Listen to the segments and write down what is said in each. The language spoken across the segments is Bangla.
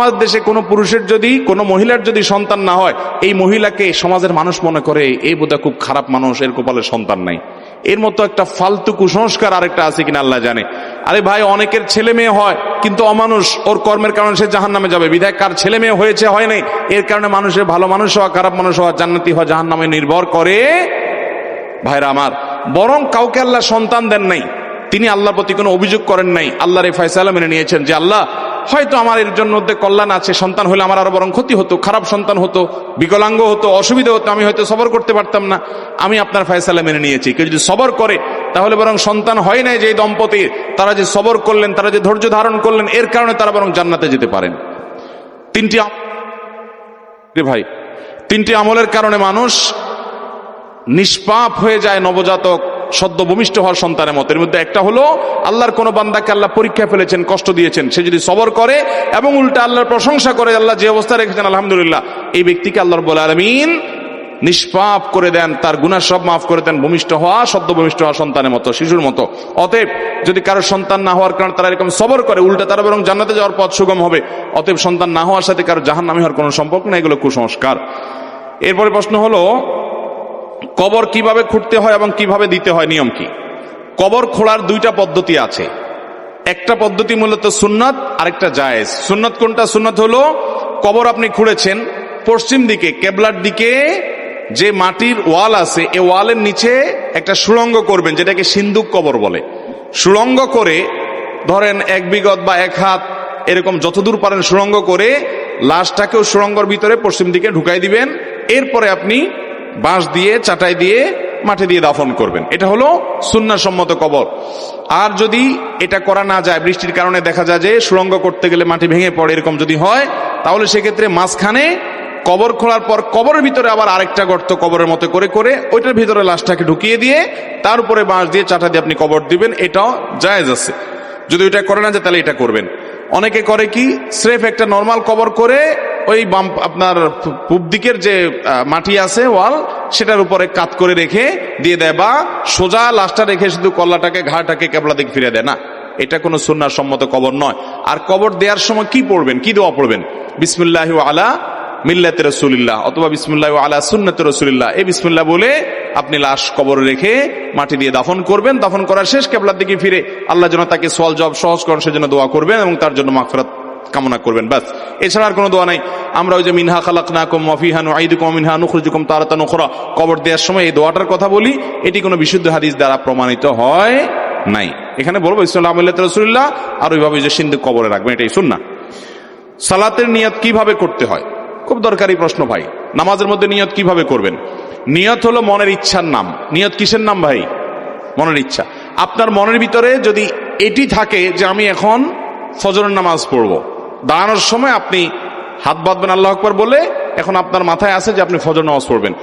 আমাদের দেশে কোনো পুরুষের যদি, কোনো মহিলার যদি সন্তান না হয়, এই মহিলাকে সমাজের মানুষ মনে করে এই বোধহয় খুব খারাপ মানুষ, এর কপালে সন্তান নাই। এর মতো একটা ফালতু কুসংস্কার আরেকটা আছে কিনা আল্লাহ জানে। আরে ভাই, অনেকের ছেলে মেয়ে হয়, কিন্তু অমানুষ, ওর কর্মের কারণে সে জাহান নামে যাবে। বিধায় কার ছেলে মেয়ে হয়েছে, হয় নাই, এর কারণে মানুষের ভালো মানুষ হওয়া, খারাপ মানুষ হওয়া, জান্নাতি হওয়া জাহান নামে নির্ভর করে। ভাইরা আমার, বরং কাউকে আল্লাহ সন্তান দেন নাই। তিনি আল্লাহর প্রতি কোনো অভিযোগ করেন নাই। আল্লাহর এই ফয়সালা মেনে নিয়েছেন যে, আল্লাহ হয়তো আমার এর জন্য কল্যাণ আছে, সন্তান হলে আমার আরও বরং ক্ষতি হতো, খারাপ সন্তান হতো, বিকলাঙ্গ হতো, অসুবিধা হতো, আমি হয়তো সবর করতে পারতাম না। আমি আপনার ফয়সালা মেনে নিয়েছি। কেউ যদি সবর করে, তাহলে বরং সন্তান হয় নাই যে দম্পতির। তারা যে সবর করলেন, তারা যে ধৈর্য ধারণ করলেন, এর কারণে তারা বরং জান্নাতে যেতে পারেন। তিনটি ভাই, তিনটি আমলের কারণে মানুষ নিষ্পাপ হয়ে যায় নবজাতক সদ্য ভূমিষ্ঠ হওয়ার সন্তানের মতো। এর মধ্যে একটা হলো, আল্লাহর কোন বান্দাকে আল্লাহ পরীক্ষা ফেলেছেন, কষ্ট দিয়েছেন, সে যদি সবর করে এবং উল্টা আল্লাহর প্রশংসা করে, আল্লাহ যে অবস্থা রেখেছেন, আলহামদুলিল্লাহ, এই ব্যক্তিকে আল্লাহর বলে আলমিন নিষ্পাপ করে দেন, তার গুণা সব মাফ করে দেন, ভূমিষ্ঠ হওয়া সদ্য ভূমিষ্ঠ হওয়া সন্তানের মতো, শিশুর মতো। অতএব, যদি কারও সন্তান না হওয়ার কারণে তারা এরকম সবর করে, উল্টা তারা বরং জান্নাতে যাওয়ার পথ সুগম হবে, অতএব সন্তান না হওয়ার সাথে কারও জাহান নামে হওয়ার কোনো সম্পর্ক না এগুলো কুসংস্কার। এরপরে প্রশ্ন হলো কবর কীভাবে খুঁড়তে হয় এবং কীভাবে দিতে হয়, নিয়ম কি? কবর খোঁড়ার দুইটা পদ্ধতি আছে। একটা পদ্ধতি মূলত সুন্নাত, আরেকটা জায়েজ। সুন্নাত কোনটা? সুন্নাত হলো, কবর আপনি খুঁড়েছেন, পশ্চিম দিকে, কেবলার দিকে যে মাটির ওয়াল আছে, এ ওয়ালের নিচে একটা সুড়ঙ্গ করবেন, যেটাকে সিন্দুক কবর বলে। সুড়ঙ্গ করে, ধরেন এক বিগত বা এক হাত এরকম যতদূর পারেন সুড়ঙ্গ করে, লাশটাকেও সুড়ঙ্গর ভিতরে পশ্চিম দিকে ঢুকাই দিবেন। এরপরে আপনি বাঁশ দিয়ে, চাটাই দিয়ে মাঠে দিয়ে দাফন করবেন। এটা হলো সুন্নাসম্মত কবর। আর যদি এটা করা না যায়, বৃষ্টির কারণে দেখা যায় যে সুড়ঙ্গ করতে গেলে মাটি ভেঙে পড়ে, এরকম যদি হয়, তাহলে সেক্ষেত্রে মাঝখানে কবর খোলার পর কবরের ভিতরে আবার আরেকটা গর্ত কবরের মতো করে করে ওইটার ভিতরে লাশটাকে ঢুকিয়ে দিয়ে তার উপরে বাঁশ দিয়ে, চাটা দিয়ে আপনি কবর দিবেন। এটাও জায়েজ আছে। যদি ওইটা করে না যায়, তাহলে এটা করবেন। অনেকে করে কি, স্রেফ একটা নর্মাল কবর করে ওই বাম, আপনার পূব দিকের যে মাটি আছে, ওয়াল, সেটার উপরে কাত করে রেখে দিয়ে দেয় বা সোজা লাশটা রেখে শুধু কল্লাটাকে ঘাটাকে কেবলা দিকে ফিরে দেয়। না, এটা কোনো সুন্নার সম্মত কবর নয়। আর কবর দেওয়ার সময় কি পড়বেন, কি দোয়া পড়বেন? বিসমুল্লাহ আলা মিল্লাতে রসুলিল্লাহ অথবা বিসমুল্লাহ আলা সুন্নতে রসুলিল্লাহ। এই বিসমুল্লাহ বলে আপনি লাশ কবর রেখে মাটি দিয়ে দাফন করবেন। দাফন করার শেষ কেবলার দিকে ফিরে আল্লাহ যেন তাকে সোয়াল জব সহজ করেন, সেজন্য দোয়া করবেন এবং তার জন্য মাগফিরাত কামনা করবেন। ব্যাস, এছাড়া আর কোনো দোয়া নাই। আমরা ওই যে মিনহা খালাক না কম মফিহা নুআইদুকুম মিনহা নুখরিজুকুম তারাতা নুখরা কবর দেওয়ার সময় এই দোয়াটার কথা বলি, এটি কোনো বিশুদ্ধ হাদিস দ্বারা প্রমাণিত হয় নাই। এখানে বলব, ইসলাম রসুল্লাহ আর ওইভাবে যে সিন্ধু কবরে রাখবেন, এটাই শুন না সালাতের নিয়ত কীভাবে করতে হয়? খুব দরকারি প্রশ্ন ভাই। নামাজের মধ্যে নিয়ত কীভাবে করবেন? নিয়ত হলো মনের ইচ্ছার নাম। নিয়ত কিসের নাম ভাই? মনের ইচ্ছা। আপনার মনের ভিতরে যদি এটি থাকে যে আমি এখন ফজরের নামাজ পড়ব, দাঁড়ানোর সময় আপনি হাত বাঁধবেন আল্লাহ আকবর বলে এখন আপনার মাথায় আছে যে আপনি ফজর নামাজ পড়বেন।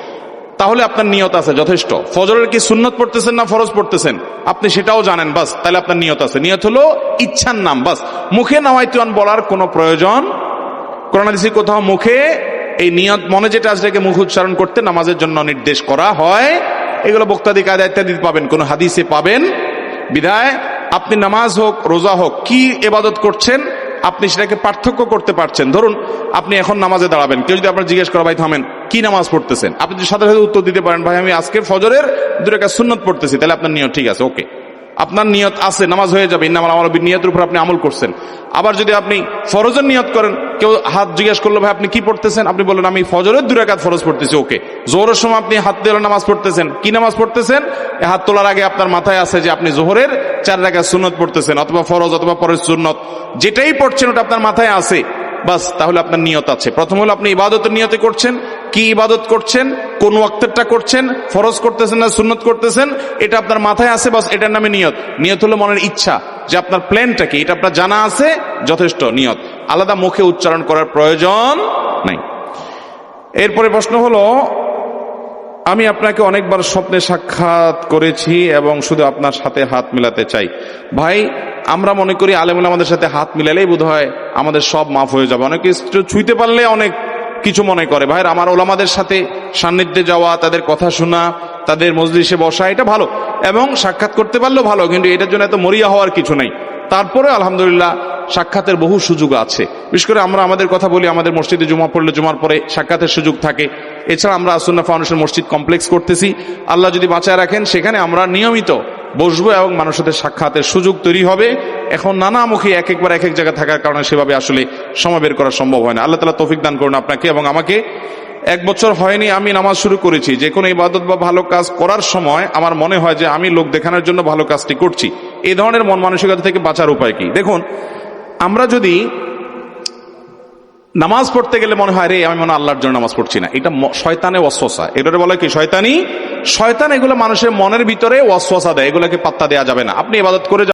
তাহলে আপনার নিয়ত আছে, যথেষ্ট। ফজরের কি সুন্নত পড়তেছেন না ফরজ পড়তেছেন? আপনি সেটাও জানেন, বাস। তাহলে আপনার নিয়ত আছে। নিয়ত হলো ইচ্ছার নাম, বাস। মুখে নাওয়াইতুয়ান বলার কোনো প্রয়োজন করোনাদিসি কোথাও মুখে এই নিয়ত, মনে যেটা সেটাকে মুখ উচ্চারণ করতে নামাজের জন্য নির্দেশ করা হয়। এগুলো বক্তাদি কায়দা ইত্যাদি পাবেন, কোন হাদিসে পাবেন। বিধায় আপনি নামাজ হোক, রোজা হোক, কি এবাদত করছেন, আপনি সেটাকে পার্থক্য করতে পারছেন। ধরুন, আপনি এখন নামাজে দাঁড়াবেন, কেউ যদি আপনার জিজ্ঞেস করা, ভাই, থামেন, কি নামাজ পড়তেছেন? আপনি যদি সাথে সাথে উত্তর দিতে পারেন, ভাই, আমি আজকে ফজরের দুটো একটা সুন্নত পড়তেছি, তাহলে আপনার নিয়ম ঠিক আছে, ওকে। আপনার নিয়ত আছে, নামাজ হয়ে যাবে, ইন্নামাল আমার নিয়তের উপর আপনি আমল করছেন। আবার যদি আপনি ফরজের নিয়ত করেন, কেউ হাত জিজ্ঞেস করল, ভাই, আপনি কি পড়তেছেন? আপনি বললেন, আমি ফজরের দু রাকাত ফরজ পড়তেছি, ওকে। জোহরের সময় আপনি হাত দিয়ে নামাজ পড়তেছেন। কি নামাজ পড়তেছেন? হাত তোলার আগে আপনার মাথায় আছে যে আপনি জোহরের চার রাকাত সুন্নত পড়তেছেন, অথবা ফরজ, অথবা পরের সুন্নত। যেটাই পড়ছেন, ওটা আপনার মাথায় আছে। বাস, তাহলে আপনার নিয়ত আছে। প্রথম হলো, আপনি ইবাদতের নিয়তে করছেন। কি ইবাদত করছেন? কোন ওয়াক্তেরটা করছেন? ফরজ করতেছেন না সুন্নত করতেছেন? এটা আপনার মাথায় আছে, বাস, এটার নামে নিয়ত। নিয়ত হলো মনের ইচ্ছা, যে আপনার প্ল্যানটা কি এটা আপনার জানা আছে, যথেষ্ট নিয়ত। আলাদা মুখে উচ্চারণ করার প্রয়োজন নাই। এরপরে প্রশ্ন হলো, আমি আপনাকে অনেকবার স্বপ্নে সাক্ষাৎ করেছি এবং শুধু আপনার সাথে হাত মিলাতে চাই। ভাই, আমরা মনে করি আলেমুল আমাদের সাথে হাত মিলালেই বোধ হয় আমাদের সব মাফ হয়ে যাবে। অনেক ছুঁইতে পারলে অনেক কিছু মনে করে। ভাই আমার ওলামাদের সাথে সান্নিধ্যে যাওয়া, তাদের কথা শোনা তাদের মজলিসে বসা, এটা ভালো। এবং সাক্ষাৎ করতে পারলেও ভালো, কিন্তু এটার জন্য এত মরিয়া হওয়ার কিছু নাই। তারপরে আলহামদুলিল্লাহ সাক্ষাতের বহু সুযোগ আছে। বিশেষ করে আমরা আমাদের কথা বলি, আমাদের মসজিদে জমা পড়লে জমার পরে সাক্ষাতের সুযোগ থাকে। এছাড়া আমরা আসুন্না ফাউন্ডেশন মসজিদ কমপ্লেক্স করতেছি। আল্লাহ যদি বাঁচায় রাখেন, সেখানে আমরা নিয়মিত বসবো এবং মানুষের সাথে সাক্ষাতের সুযোগ তৈরি হবে। এখন নানামুখী এক একবার এক এক জায়গায় থাকার কারণে সেভাবে আসলে সময় বের করা সম্ভব হয় না। আল্লাহ তালা তৌফিক দান করুন আপনাকে এবং আমাকে। এক বছর হয়নি, আমি নামাজ শুরু করেছি। যে কোনো ইবাদত বা ভালো কাজ করার সময় আমার মনে হয় যে আমি লোক দেখানোর জন্য ভালো কাজটি করছি। এই ধরনের মন মানসিকতা থেকে বাঁচার উপায় কি? দেখুন, আমরা যদি নামাজ পড়তে গেলে মনে হয়, রে, আমি মনে আল্লাহর জন্য নামাজ পড়ছি না। এটা শয়তানে ওয়াসওয়াসা। এটারে বলে কি, শয়তানি? শয়তান এগুলো মানুষের মনের ভিতরে ওয়াসওয়াসা দেয়, এগুলোকে পাত্তা দেওয়া যাবে না। আপনি ইবাদত করে